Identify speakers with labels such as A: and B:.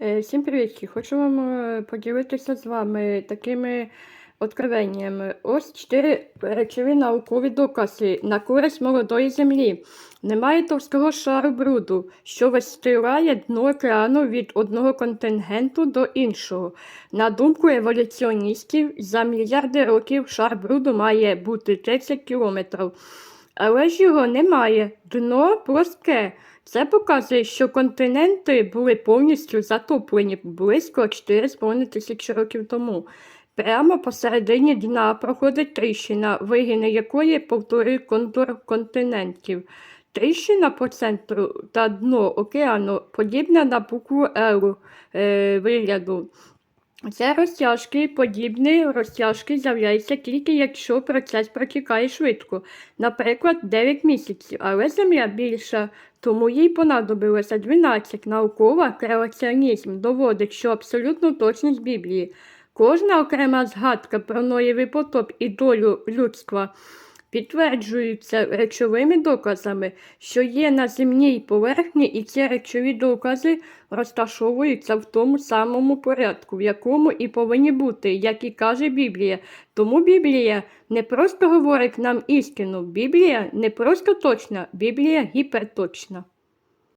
A: Е, Всім привіт! Хочу вам е, поділитися з вами такими откровеннями. Ось чотири речові наукові докази на користь молодої землі. Немає товстого шару бруду, що вистилає дно океану від одного контингенту до іншого. На думку еволюціоністів, за мільярди років шар бруду має бути 30 кілометрів. Але ж його немає. Дно плоске. Це показує, що континенти були повністю затоплені близько 4,5 тисячі років тому. Прямо посередині дна проходить тріщина, вигини якої повторює контур континентів. Тріщина по центру та дно океану подібна на букву Л е, вигляду. Це розтяжки, подібні розтяжки з'являються тільки якщо процес протікає швидко, наприклад, 9 місяців, але Земля більша, тому їй понадобилося 12. Наукова креаціонізм доводить, що абсолютну точність Біблії. Кожна окрема згадка про Ноєвий потоп і долю людства підтверджуються речовими доказами, що є на земній поверхні, і ці речові докази розташовуються в тому самому порядку, в якому і повинні бути, як і каже Біблія. Тому Біблія не просто говорить нам істину, Біблія не просто точна, Біблія гіперточна.